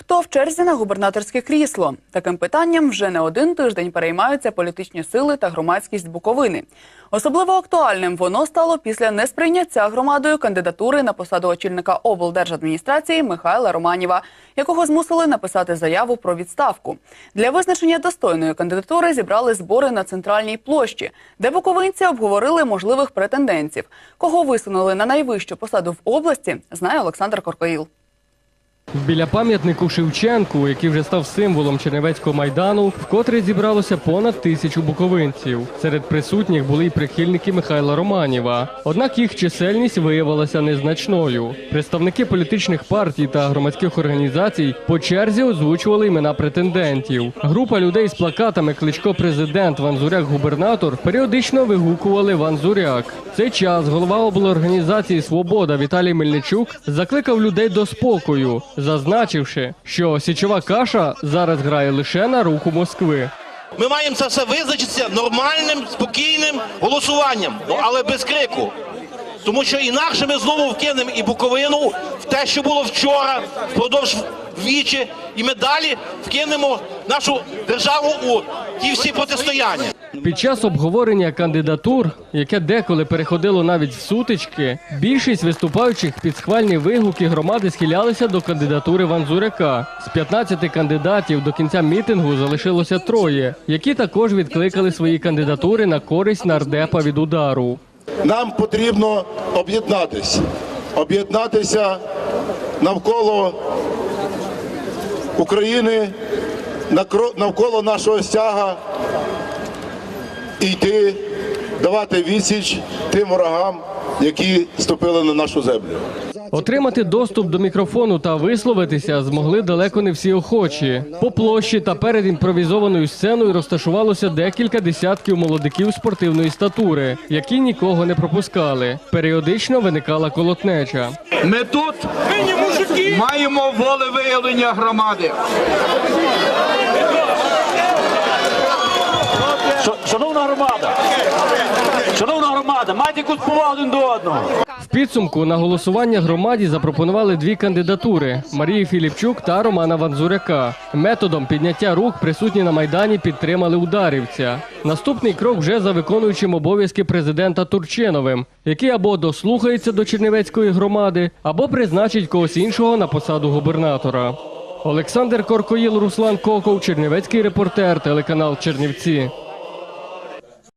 Хто в черзі на губернаторське крісло? Таким питанням вже не один тиждень переймаються політичні сили та громадськість Буковини. Особливо актуальним воно стало після несприйняття громадою кандидатури на посаду очільника облдержадміністрації Михайла Романіва, якого змусили написати заяву про відставку. Для визначення достойної кандидатури зібрали збори на центральній площі, де буковинці обговорили можливих претендентів. Кого висунули на найвищу посаду в області, знає Олександр Коркоїл. Біля пам'ятнику Шевченку, який вже став символом Чернівецького майдану, вкотре зібралося понад тисячу буковинців. Серед присутніх були й прихильники Михайла Романіва. Однак їх чисельність виявилася незначною. Представники політичних партій та громадських організацій по черзі озвучували імена претендентів. Група людей з плакатами Кличко президент Ванзуряк губернатор періодично вигукували Ванзуряк. В цей час голова облорганізації Свобода Віталій Мельничук закликав людей до спокою, зазначивши, що січова каша зараз грає лише на руку Москви. Ми маємо це все визначитися нормальним, спокійним голосуванням, ну але без крику. Тому що інакше ми знову вкинемо і Буковину в те, що було вчора, впродовж вічі, і ми далі вкинемо нашу державу у ті всі протистояння. Під час обговорення кандидатур, яке деколи переходило навіть в сутички, більшість виступаючих під схвальні вигуки громади схилялися до кандидатури Ванзуряка. З 15 кандидатів до кінця мітингу залишилося троє, які також відкликали свої кандидатури на користь нардепа від удару. Нам потрібно об'єднатися, об'єднатися навколо України, навколо нашого стяга і йти, давати відсіч тим ворогам, які ступили на нашу землю. Отримати доступ до мікрофону та висловитися змогли далеко не всі охочі. По площі та перед імпровізованою сценою розташувалося декілька десятків молодиків спортивної статури, які нікого не пропускали. Періодично виникала колотнеча. Ми тут маємо волевиявлення громади. Шановна громада, громада, майте якусь повагу один до одного. В підсумку на голосування громаді запропонували дві кандидатури Марії Філіпчук та Романа Ванзуряка. Методом підняття рук присутні на майдані підтримали ударівця. Наступний крок вже за виконуючим обов'язки президента Турчиновим, який або дослухається до Чернівецької громади, або призначить когось іншого на посаду губернатора. Олександр Коркоїл, Руслан Коков, Чернівецький репортер, телеканал Чернівці.